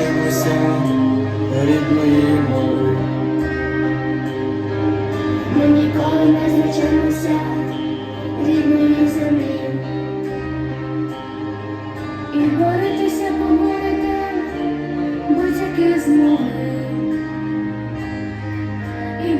навчимося рідної мови. Ми ніколи не зречемося рідної землі. І боритися поборити будь-які змови. І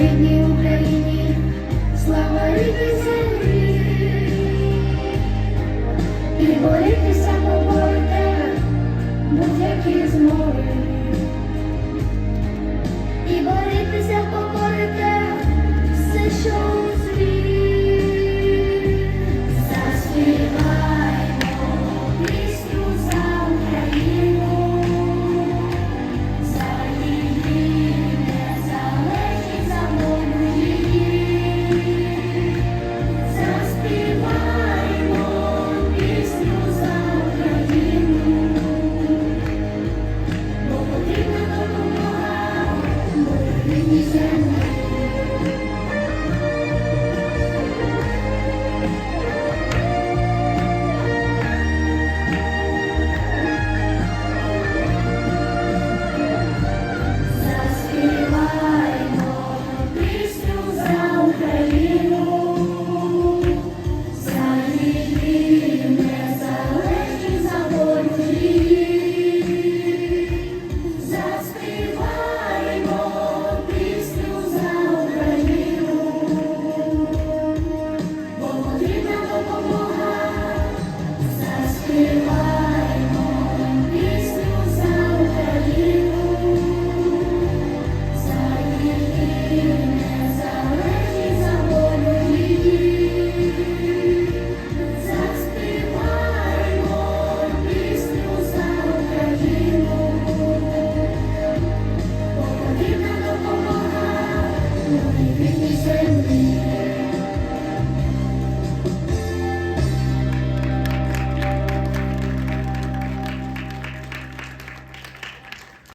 рідній Україні, слава рідній землі, і борітися поборете будь-які змови.